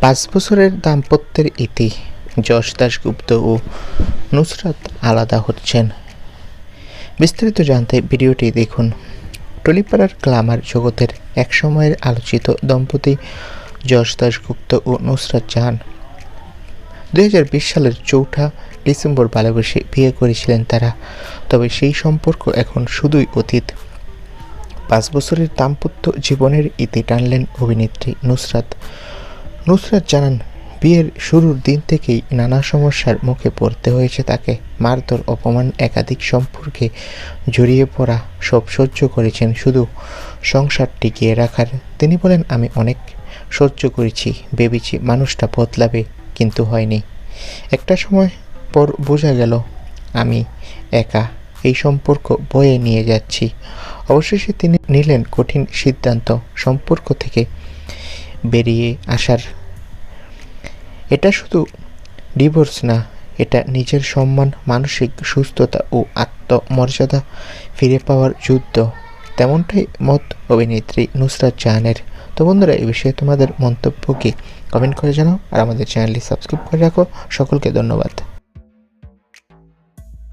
পাঁচ বছরের দাম্পত্যের ইতি, যশ দাশগুপ্ত ও নুসরাত আলাদা হচ্ছেন। বিস্তারিত জানতে ভিডিওটি দেখুন। টলিপাড়ার গ্লামার জগতের একসময়ের আলোচিত দম্পতি যশ দাশগুপ্ত ও নুসরাত জাহান। দুই হাজার বিশ সালের চৌঠা ডিসেম্বর ভালোবেসে বিয়ে করেছিলেন তারা, তবে সেই সম্পর্ক এখন শুধুই অতীত। পাঁচ বছরের দাম্পত্য জীবনের ইতি টানলেন অভিনেত্রী নুসরাত। নুসরাত জানান, বিয়ের শুরুর দিন থেকেই নানা সমস্যার মুখে পড়তে হয়েছে তাকে। মারধর অপমান একাধিক সম্পর্কে জড়িয়ে পড়া সব সহ্য করেছেন শুধু সংসার টিকিয়ে রাখার। তিনি বলেন, আমি অনেক সহ্য করেছি, ভেবেছি মানুষটা বদলাবে, কিন্তু হয়নি। একটা সময় পর বোঝা গেল, আমি একা এই সম্পর্ক বয়ে নিয়ে যাচ্ছি। অবশেষে তিনি নিলেন কঠিন সিদ্ধান্ত। সম্পর্ক থেকে বেরিয়ে আসার। এটা শুধু ডিভোর্স না, এটা নিজের সম্মান, মানসিক সুস্থতা ও আত্মমর্যাদা ফিরে পাওয়ার যুদ্ধ। তেমনটাই মত অভিনেত্রী নুসরাত জাহানের। তো বন্ধুরা এই বিষয়ে তোমাদের মন্তব্য কি? কমেন্ট করে জানাও আর আমাদের চ্যানেলটি সাবস্ক্রাইব করে রাখো। সকলকে ধন্যবাদ।